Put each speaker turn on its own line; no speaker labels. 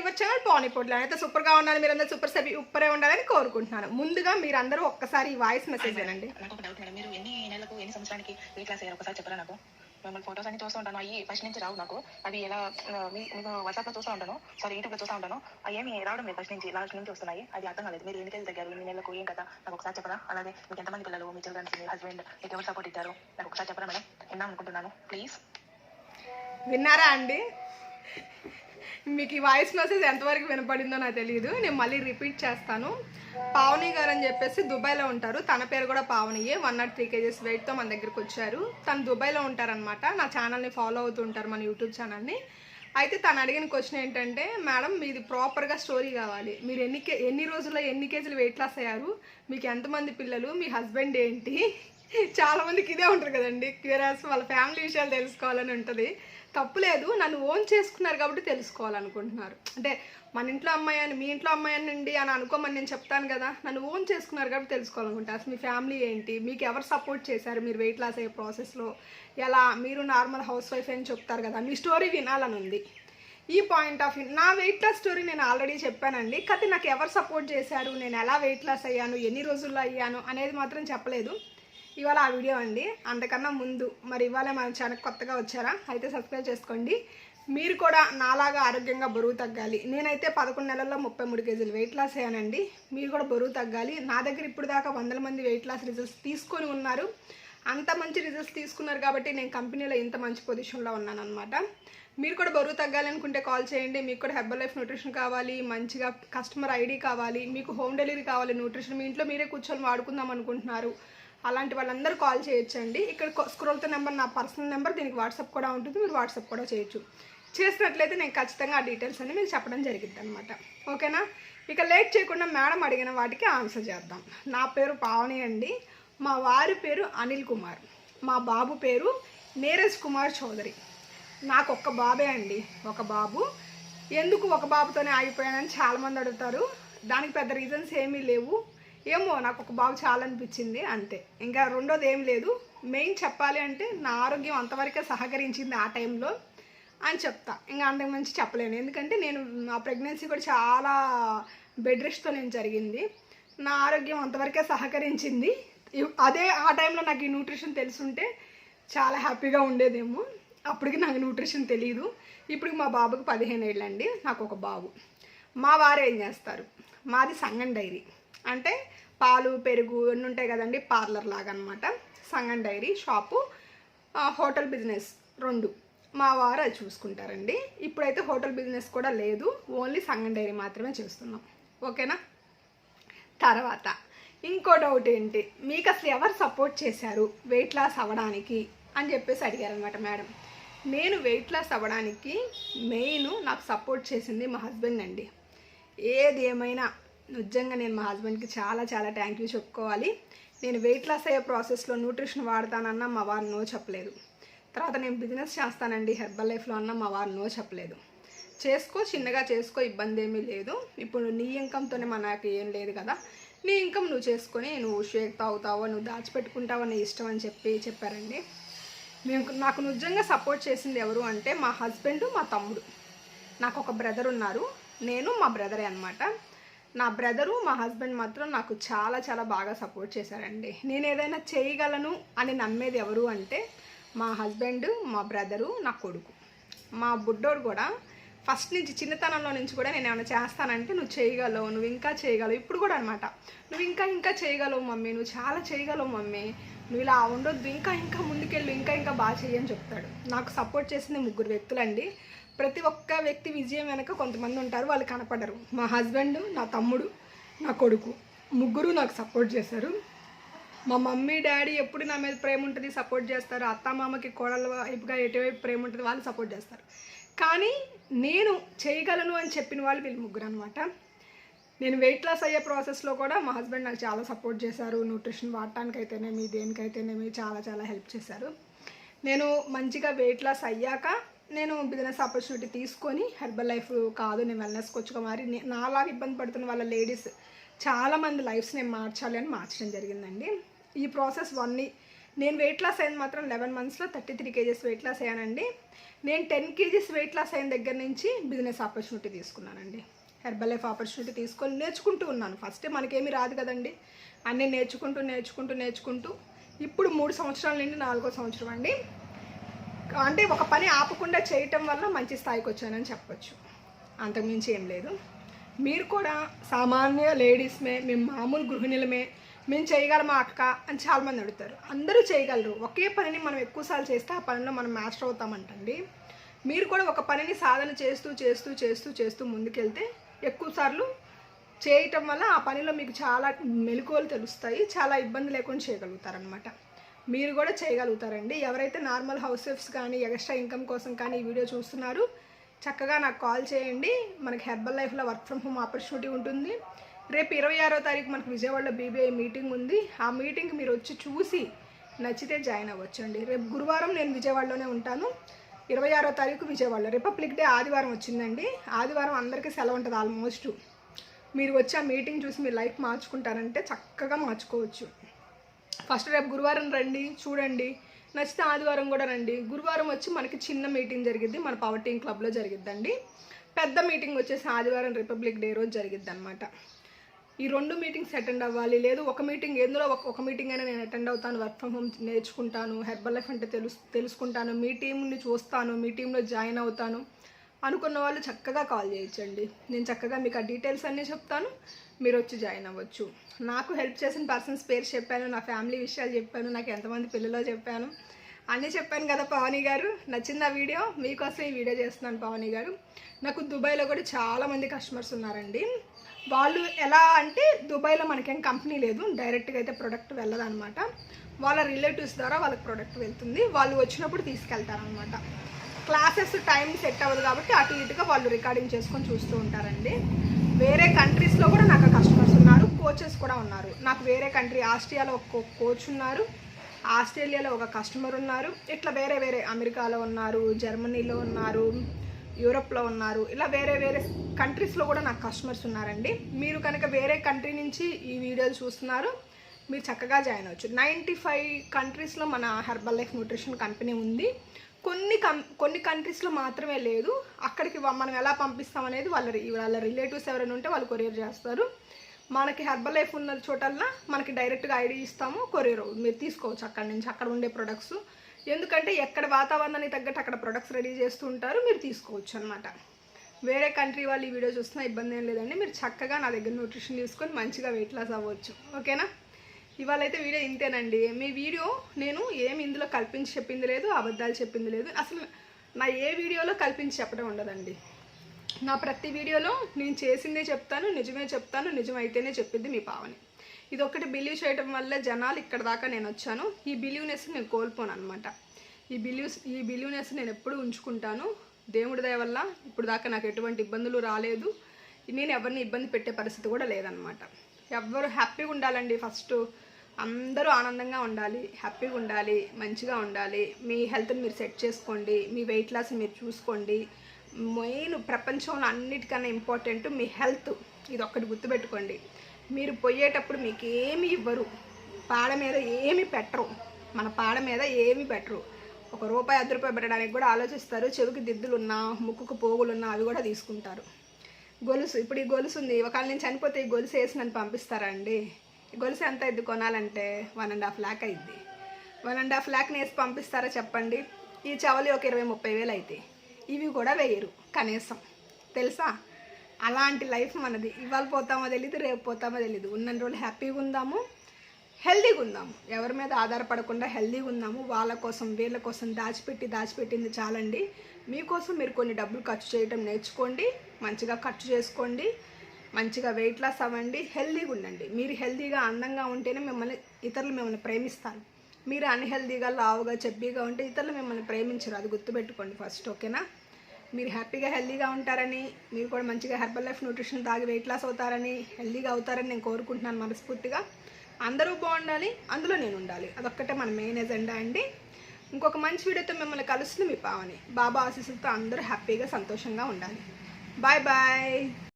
Your channel pani పొడ్లు అయితే సూపర్గా ఉండాలి మీరందరూ సూపర్ సభి ఉప్పరే ఉండాలని కోరుకుంటున్నాను. ముందుగా మీరందరూ ఒక్కసారి ఈ వాయిస్ మెసేజ్ అనండి
నాకు ఒక డౌట్ మేడం మీరు ఎన్ని నెలలకు ఎన్ని సంవత్సరానికి క్లాస్ అయ్యారు? ఒకసారి చెప్పరా నాకు? మిమ్మల్ని ఫోటోస్ అన్ని చూస్తూ ఉంటాను. అవి ఫస్ట్ నుంచి రావు నాకు. అవి ఎలా మీకు వాట్సాప్లో చూస్తూ ఉంటాను. సారీ యూట్యూబ్లో చూస్తూ ఉంటాను. అవి రావడం లేదు ఫస్ట్ నుంచి. లాస్ట్ నుంచి వస్తున్నాయి. అది అర్థం కాలేదు. మీరు ఎన్ని కేజీలు తగ్గారు? ఎన్ని నెలలకు? ఏం కదా నాకు ఒకసారి చెప్పరా? అలాగే మీకు ఎంతమంది పిల్లలు? మీ చిల్డ్రన్స్ మీ హస్బెండ్ మీకు ఎవరు సపోర్ట్ ఇచ్చారు? నాకు ఒకసారి చెప్పరా మేడం? విన్నాం అనుకుంటున్నాను. ప్లీజ్
విన్నారా అండి? మీకు ఈ వాయిస్ మెసేజ్ ఎంతవరకు వినపడిందో నాకు తెలియదు నేను మళ్ళీ రిపీట్ చేస్తాను. పావని గారు అని చెప్పేసి దుబాయ్లో ఉంటారు. తన పేరు కూడా పావనియే. వన్ నాట్ త్రీ కేజెస్ వెయిట్తో మన దగ్గరికి వచ్చారు. తను దుబాయ్లో ఉంటారనమాట నా ఛానల్ని ఫాలో అవుతూ ఉంటారు మన యూట్యూబ్ ఛానల్ని అయితే తను అడిగిన క్వశ్చన్ ఏంటంటే మేడం మీది ప్రాపర్గా స్టోరీ కావాలి. మీరు ఎన్ని కే ఎన్ని రోజుల్లో ఎన్ని కేజీలు వెయిట్ లాస్ అయ్యారు? మీకు ఎంతమంది పిల్లలు? మీ హస్బెండ్ ఏంటి? చాలా మందికి ఇదే ఉంటుంది కదండి. క్యూరియస్ వాళ్ళ ఫ్యామిలీ విషయాలు తెలుసుకోవాలని ఉంటుంది. తప్పులేదు నన్ను ఓన్ చేసుకున్నారు కాబట్టి తెలుసుకోవాలనుకుంటున్నారు. అంటే మన ఇంట్లో అమ్మాయి అని మీ ఇంట్లో అమ్మాయి అండి అని అనుకోమని నేను చెప్తాను కదా నన్ను ఓన్ చేసుకున్నారు కాబట్టి తెలుసుకోవాలనుకుంటా. అసలు మీ ఫ్యామిలీ ఏంటి? మీకు ఎవరు సపోర్ట్ చేశారు? మీరు వెయిట్ లాస్ అయ్యే ప్రాసెస్లో ఎలా? మీరు నార్మల్ హౌస్ వైఫ్ అని చెప్తారు కదా మీ స్టోరీ వినాలని ఉంది. ఈ పాయింట్ ఆఫ్ వ్యూ నా వెయిట్ లాస్ స్టోరీ నేను ఆల్రెడీ చెప్పానండి. కాకపోతే నాకు ఎవరు సపోర్ట్ చేశారు? నేను ఎలా వెయిట్ లాస్ అయ్యాను? ఎన్ని రోజుల్లో అయ్యాను? అనేది మాత్రం చెప్పలేదు. ఇవాళ ఆ వీడియో అండి. అంతకన్నా ముందు మరి ఇవాళ మన ఛానల్ కొత్తగా వచ్చారా? అయితే సబ్స్క్రైబ్ చేసుకోండి. మీరు కూడా నాలాగా ఆరోగ్యంగా బరువు తగ్గాలి. నేనైతే పదకొండు నెలల్లో ముప్పై మూడు కేజీలు వెయిట్ లాస్ అయ్యానండి. మీరు కూడా బరువు తగ్గాలి. నా దగ్గర ఇప్పుడు దాకా వందల మంది వెయిట్ లాస్ రిజల్ట్స్ తీసుకొని ఉన్నారు. అంత మంచి రిజల్ట్స్ తీసుకున్నారు కాబట్టి నేను కంపెనీలో ఇంత మంచి పొజిషన్లో ఉన్నాను అనమాట మీరు కూడా బరువు తగ్గాలనుకుంటే కాల్ చేయండి. మీకు కూడా హెర్బల్ లైఫ్ న్యూట్రిషన్ కావాలి. మంచిగా కస్టమర్ ఐడి కావాలి. మీకు హోమ్ డెలివరీ కావాలి. న్యూట్రిషన్ మీ ఇంట్లో మీరే కూర్చొని వాడుకుందాం అనుకుంటున్నారు. అలాంటి వాళ్ళందరూ కాల్ చేయొచ్చండి. ఇక్కడ స్క్రోల్తో నెంబర్ నా పర్సనల్ నెంబర్ దీనికి వాట్సాప్ కూడా ఉంటుంది. మీరు వాట్సాప్ కూడా చేయొచ్చు. చేసినట్లయితే నేను ఖచ్చితంగా ఆ డీటెయిల్స్ అన్ని మీకు చెప్పడం జరిగింది అనమాట ఓకేనా? ఇక లేట్ చేయకుండా మేడం అడిగిన వాటికి ఆన్సర్ చేద్దాం. నా పేరు పావని అండి. మా వారి పేరు అనిల్ కుమార్. మా బాబు పేరు నీరజ్ కుమార్ చౌదరి. నాకు ఒక్క బాబే అండి. ఒక బాబు. ఎందుకు ఒక బాబుతోనే ఆగిపోయానని చాలామంది అడుగుతారు. దానికి పెద్ద రీజన్స్ ఏమీ లేవు. ఏమో నాకు ఒక బాబు చాలా అనిపించింది అంతే. ఇంకా రెండోది ఏం లేదు. మెయిన్ చెప్పాలి అంటే నా ఆరోగ్యం అంతవరకే సహకరించింది ఆ టైంలో అని చెప్తా. ఇంకా అంతకు మంచి చెప్పలేను. ఎందుకంటే నేను నా ప్రెగ్నెన్సీ కూడా చాలా బెడ్ రెస్ట్తో నేను జరిగింది. నా ఆరోగ్యం అంతవరకే సహకరించింది. అదే ఆ టైంలో నాకు ఈ న్యూట్రిషన్ తెలుసుంటే చాలా హ్యాపీగా ఉండేదేమో. అప్పటికి నాకు న్యూట్రిషన్ తెలియదు ఇప్పుడు మా బాబుకి పదిహేను ఏళ్ళండి. నాకు ఒక బాబు. మా వారు ఏం చేస్తారు? మాది సంగం డైరీ. అంటే పాలు పెరుగు అన్నీ ఉంటాయి కదండి పార్లర్ లాగా అనమాట Sangam dairy shop. Hotel business రెండు. మా వారు అది చూసుకుంటారండి. ఇప్పుడైతే హోటల్ బిజినెస్ కూడా లేదు. ఓన్లీ సంగం డైరీ మాత్రమే చేస్తున్నాం. ఓకేనా? తర్వాత ఇంకో డౌట్ ఏంటి? మీకు అసలు ఎవరు సపోర్ట్ చేశారు వెయిట్ లాస్ అవ్వడానికి? అని చెప్పేసి అడిగారనమాట మేడం. నేను వెయిట్ లాస్ అవ్వడానికి మెయిన్ నాకు సపోర్ట్ చేసింది మా హస్బెండ్ అండి. ఏది ఏమైనా నిజంగా నేను మా హస్బెండ్కి చాలా చాలా థ్యాంక్ యూ చెప్పుకోవాలి. నేను వెయిట్ లాస్ అయ్యే ప్రాసెస్లో న్యూట్రిషన్ వాడతానన్నా మా వారు నో చెప్పలేదు. తర్వాత నేను బిజినెస్ చేస్తానండి హెర్బల్ లైఫ్లో అన్నా మా వారు నో చెప్పలేదు. చేసుకో చిన్నగా చేసుకో ఇబ్బంది ఏమీ లేదు. ఇప్పుడు నీ ఇన్కమ్తోనే మనకి ఏం లేదు కదా. నీ ఇన్కమ్ నువ్వు చేసుకొని నువ్వు షేక్ తాగుతావో నువ్వు దాచిపెట్టుకుంటావో నీ ఇష్టం అని చెప్పి చెప్పారండి. మేము నాకు నిజంగా సపోర్ట్ చేసింది ఎవరు అంటే మా హస్బెండ్ మా తమ్ముడు. నాకు ఒక బ్రదర్ ఉన్నారు. నేను మా బ్రదరే అనమాట నా బ్రదరు మా హస్బెండ్ మాత్రం నాకు చాలా చాలా బాగా సపోర్ట్ చేశారండి. నేను ఏదైనా చేయగలను అని నమ్మేది ఎవరు అంటే మా హస్బెండ్ మా బ్రదరు నా కొడుకు. మా బుడ్డోడు కూడా ఫస్ట్ నుంచి చిన్నతనంలో నుంచి కూడా నేను ఏమైనా చేస్తానంటే నువ్వు చేయగలవు నువ్వు ఇంకా చేయగలవు. ఇప్పుడు కూడా అనమాట నువ్వు ఇంకా ఇంకా చేయగలవు మమ్మీ నువ్వు చాలా చేయగలవు మమ్మీ నువ్వు ఇలా ఉండొద్దు ఇంకా ఇంకా ముందుకెళ్ళు ఇంకా ఇంకా బాగా చెయ్యని చెప్తాడు. నాకు సపోర్ట్ చేసింది ముగ్గురు వ్యక్తులండి. ప్రతి ఒక్క వ్యక్తి విజయం వెనక కొంతమంది ఉంటారు. వాళ్ళు కనపడరు. మా హస్బెండ్ నా తమ్ముడు నా కొడుకు. ముగ్గురు నాకు సపోర్ట్ చేశారు మా మమ్మీ డాడీ ఎప్పుడు నా మీద ప్రేమ ఉంటుంది సపోర్ట్ చేస్తారు. అత్త మామకి కోడల వైపుగా ఎటువైపు ప్రేమ ఉంటుంది వాళ్ళు సపోర్ట్ చేస్తారు. కానీ నేను చేయగలను అని చెప్పిన వాళ్ళు వీళ్ళు ముగ్గురు అనమాట నేను వెయిట్ లాస్ అయ్యే ప్రాసెస్లో కూడా మా హస్బెండ్ నాకు చాలా సపోర్ట్ చేశారు. న్యూట్రిషన్ వాడటానికైతేనేమి దేనికైతేనేమి చాలా చాలా హెల్ప్ చేశారు. నేను మంచిగా వెయిట్ లాస్ అయ్యాక నేను బిజినెస్ ఆపర్చునిటీ తీసుకొని హెర్బల్ లైఫ్ కాదు నేను వెల్నెస్కి వచ్చుకో మరి. నే- నాలాగా ఇబ్బంది పడుతున్న వాళ్ళ లేడీస్ చాలామంది లైఫ్స్ నేను మార్చాలి అని మార్చడం జరిగిందండి. ఈ ప్రాసెస్ వన్ నేను వెయిట్ లాస్ అయింది మాత్రం లెవెన్ మంత్స్లో thirty three kgs weight loss అయ్యానండి. నేను టెన్ కేజీస్ వెయిట్ లాస్ అయిన దగ్గర నుంచి బిజినెస్ ఆపర్చునిటీ తీసుకున్నానండి. హెర్బల్ లైఫ్ ఆపర్చునిటీ తీసుకొని నేర్చుకుంటూ ఉన్నాను. ఫస్ట్ మనకేమీ రాదు కదండి. అన్నీ నేర్చుకుంటూ నేర్చుకుంటూ నేర్చుకుంటూ. ఇప్పుడు మూడు సంవత్సరాల నుండి నాలుగో సంవత్సరం అండి. అంటే ఒక పని ఆపకుండా చేయటం వల్ల మంచి స్థాయికి వచ్చానని చెప్పచ్చు. అంతకుమించి ఏం లేదు. మీరు కూడా సామాన్య లేడీస్మే మేము మామూలు గృహిణులమే మేము చేయగలమా అక్క అని చాలామంది అడుగుతారు. అందరూ చేయగలరు. ఒకే పనిని మనం ఎక్కువసార్లు చేస్తే ఆ పనిలో మనం మాస్టర్ అవుతామంటండి. మీరు కూడా ఒక పనిని సాధన చేస్తూ చేస్తూ చేస్తూ చేస్తూ ముందుకెళ్తే ఎక్కువసార్లు చేయటం వల్ల ఆ పనిలో మీకు చాలా మెలకువలు తెలుస్తాయి. చాలా ఇబ్బంది లేకుండా చేయగలుగుతారనమాట మీరు కూడా చేయగలుగుతారండి. ఎవరైతే నార్మల్ హౌస్ వైఫ్స్ కానీ ఎక్స్ట్రా ఇన్కమ్ కోసం కానీ ఈ వీడియో చూస్తున్నారు చక్కగా నాకు కాల్ చేయండి. మనకి హెర్బల్ లైఫ్లో వర్క్ ఫ్రమ్ హోమ్ ఆపర్చునిటీ ఉంటుంది. రేపు ఇరవై ఆరో తారీఖు మనకు విజయవాడలో బీబీఐ మీటింగ్ ఉంది. ఆ మీటింగ్కి మీరు వచ్చి చూసి నచ్చితే జాయిన్ అవ్వచ్చండి. రేపు గురువారం నేను విజయవాడలోనే ఉంటాను. ఇరవై ఆరో తారీఖు విజయవాడలో. రిపబ్లిక్ డే ఆదివారం వచ్చిందండి. ఆదివారం అందరికీ సెలవు ఉంటుంది ఆల్మోస్ట్. మీరు వచ్చి ఆ మీటింగ్ చూసి మీ లైఫ్ మార్చుకుంటారంటే చక్కగా మార్చుకోవచ్చు. ఫస్ట్ రేపు గురువారం రండి చూడండి. నచ్చితే ఆదివారం కూడా రండి. గురువారం వచ్చి మనకి చిన్న మీటింగ్ జరిగిద్ది మన పవర్ క్లబ్లో జరిగిద్దండి. పెద్ద మీటింగ్ వచ్చేసి ఆదివారం రిపబ్లిక్ డే రోజు జరిగిద్ది అనమాట ఈ రెండు మీటింగ్స్ అటెండ్ అవ్వాలి లేదు ఒక మీటింగ్ ఎందులో ఒక ఒక మీటింగ్ అయినా నేను అటెండ్ అవుతాను వర్క్ ఫ్రమ్ హోమ్ నేర్చుకుంటాను హెర్బల్ లైఫ్ అంటే తెలుసు తెలుసుకుంటాను మీ టీంని చూస్తాను మీ టీంలో జాయిన్ అవుతాను అనుకున్న వాళ్ళు చక్కగా కాల్ చేయొచ్చండి. నేను చక్కగా మీకు ఆ డీటెయిల్స్ అన్నీ చెప్తాను. మీరు వచ్చి జాయిన్ అవ్వచ్చు. నాకు హెల్ప్ చేసిన పర్సన్స్ పేరు చెప్పాను నా ఫ్యామిలీ విషయాలు చెప్పాను నాకు ఎంతమంది పిల్లలో చెప్పాను. అన్నీ చెప్పాను కదా పవని గారు నచ్చింది ఆ వీడియో? మీకోసం ఈ వీడియో చేస్తున్నాను పవని గారు. నాకు దుబాయ్లో కూడా చాలామంది కస్టమర్స్ ఉన్నారండి. వాళ్ళు ఎలా అంటే దుబాయ్లో మనకేం కంపెనీ లేదు డైరెక్ట్గా అయితే ప్రొడక్ట్ వెళ్ళదన్నమాట. వాళ్ళ రిలేటివ్స్ ద్వారా వాళ్ళకి ప్రొడక్ట్ వెళ్తుంది. వాళ్ళు వచ్చినప్పుడు తీసుకెళ్తారనమాట క్లాసెస్ టైం సెట్ అవ్వదు కాబట్టి అటు ఇటుగా వాళ్ళు రికార్డింగ్ చేసుకొని చూస్తూ ఉంటారండి వేరే కంట్రీస్లో కూడా నాకు కస్టమర్స్ ఉన్నారు కోచెస్ కూడా ఉన్నారు. నాకు వేరే కంట్రీ ఆస్ట్రియాలో ఒక కోచ్ ఉన్నారు. ఆస్ట్రేలియాలో ఒక కస్టమర్ ఉన్నారు. ఇట్లా వేరే వేరే అమెరికాలో ఉన్నారు జర్మనీలో ఉన్నారు యూరోప్లో ఉన్నారు. ఇలా వేరే వేరే కంట్రీస్లో కూడా నాకు కస్టమర్స్ ఉన్నారండి. మీరు కనుక వేరే కంట్రీ నుంచి ఈ వీడియోలు చూస్తున్నారు మీరు చక్కగా జాయిన్ అవ్వచ్చు. నైంటీ ఫైవ్ కంట్రీస్లో మన హెర్బల్ లైఫ్ న్యూట్రిషన్ కంపెనీ ఉంది. కొన్ని కం కొన్ని కంట్రీస్లో మాత్రమే లేదు. అక్కడికి మనం ఎలా పంపిస్తాం అనేది వాళ్ళ వాళ్ళ రిలేటివ్స్ ఎవరైనా ఉంటే వాళ్ళు కొరియర్ చేస్తారు. మనకి హెర్బల్ లైఫ్ ఉన్న చోటల్లా మనకి డైరెక్ట్గా ఐడి ఇస్తాము కొరియర్. మీరు తీసుకోవచ్చు అక్కడ నుంచి అక్కడ ఉండే ప్రొడక్ట్స్. ఎందుకంటే ఎక్కడ వాతావరణానికి తగ్గట్టు అక్కడ ప్రొడక్ట్స్ రెడీ చేస్తూ ఉంటారు మీరు తీసుకోవచ్చు అనమాట వేరే కంట్రీ వాళ్ళు ఈ వీడియో చూస్తున్నా ఇబ్బంది ఏం లేదండి. మీరు చక్కగా నా దగ్గర న్యూట్రిషన్ తీసుకొని మంచిగా వెయిట్ లాస్ అవ్వచ్చు. ఓకేనా? ఇవాళ అయితే వీడియో ఇంతేనండి. మీ వీడియో నేను ఏమి ఇందులో కల్పించి చెప్పింది లేదు అబద్ధాలు చెప్పింది లేదు. అసలు నా ఏ వీడియోలో కల్పించి చెప్పడం ఉండదండి. నా ప్రతి వీడియోలో నేను చేసిందే చెప్తాను నిజమే చెప్తాను నిజమైతేనే చెప్పింది మీ పావని ఇది ఒకటి బిలీవ్ చేయడం వల్ల జనాలు ఇక్కడ దాకా నేను వచ్చాను. ఈ బిలీవ్నెస్ నేను కోల్పోను అనమాట ఈ బిలీవ్స్ ఈ బిలీవ్నెస్ నేను ఎప్పుడు ఉంచుకుంటాను. దేవుడి దయ వల్ల ఇప్పుడు దాకా నాకు ఎటువంటి ఇబ్బందులు రాలేదు. నేను ఎవరిని ఇబ్బంది పెట్టే పరిస్థితి కూడా లేదనమాట ఎవ్వరు హ్యాపీగా ఉండాలండి ఫస్ట్ అందరూ ఆనందంగా ఉండాలి హ్యాపీగా ఉండాలి మంచిగా ఉండాలి. మీ హెల్త్ని మీరు సెట్ చేసుకోండి మీ వెయిట్ లాస్ మీరు చూసుకోండి. మెయిన్ ప్రపంచంలో అన్నిటికన్నా ఇంపార్టెంట్ మీ హెల్త్. ఇది ఒక్కటి గుర్తుపెట్టుకోండి. మీరు పోయేటప్పుడు మీకు ఏమి ఇవ్వరు. పాడ మీద ఏమి పెట్టరు. మన పాడ మీద ఏమి పెట్టరు. ఒక రూపాయి అర్ధ రూపాయి పెట్టడానికి కూడా ఆలోచిస్తారు. చెవికి దిద్దులున్నా ముక్కుకు పోగులున్నా అవి కూడా తీసుకుంటారు. గొలుసు. ఇప్పుడు ఈ గొలుసు ఉంది. ఒకవేళ నేను చనిపోతే ఈ గొలుసు వేసి నన్ను పంపిస్తారా అండి? గొలుసు ఎంత అయింది కొనాలంటే వన్ అండ్ హాఫ్ ల్యాక్ అయింది. వన్ అండ్ హాఫ్ ల్యాక్ని వేసి పంపిస్తారా చెప్పండి? ఈ చవలి ఒక ఇరవై ముప్పై వేలు అవుతాయి ఇవి కూడా వేయరు కనీసం. తెలుసా? అలాంటి లైఫ్ మనది. ఇవాళ పోతామో తెలియదు రేపు పోతామో తెలియదు ఉన్న రోజులు హ్యాపీగా ఉందాము హెల్దీగా ఉందాము. ఎవరి మీద ఆధారపడకుండా హెల్దీగా ఉందాము. వాళ్ళ కోసం వీళ్ళ కోసం దాచిపెట్టి దాచిపెట్టింది చాలండి. మీకోసం మీరు కొన్ని డబ్బులు ఖర్చు చేయడం నేర్చుకోండి. మంచిగా ఖర్చు చేసుకోండి. మంచిగా వెయిట్ లాస్ అవ్వండి. హెల్దీగా ఉండండి. మీరు హెల్దీగా అందంగా ఉంటేనే మిమ్మల్ని ఇతరులు మిమ్మల్ని ప్రేమిస్తారు. మీరు అన్హెల్దీగా లావుగా చెబ్బీగా ఉంటే ఇతరులు మిమ్మల్ని ప్రేమించరు. అది గుర్తుపెట్టుకోండి ఫస్ట్ ఓకేనా? మీరు హ్యాపీగా హెల్దీగా ఉంటారని మీరు కూడా మంచిగా హెర్బల్ లైఫ్ న్యూట్రిషన్ తాగి వెయిట్ లాస్ అవుతారని హెల్దీగా అవుతారని నేను కోరుకుంటున్నాను మనస్ఫూర్తిగా. అందరూ బాగుండాలి అందులో నేను ఉండాలి. అదొక్కటే మన మెయిన్ ఎజెండా అండి. ఇంకొక మంచి వీడియోతో మిమ్మల్ని కలుస్తుంది మీ పావని. బాబా ఆశీస్సులతో అందరూ హ్యాపీగా సంతోషంగా ఉండాలి. Bye bye.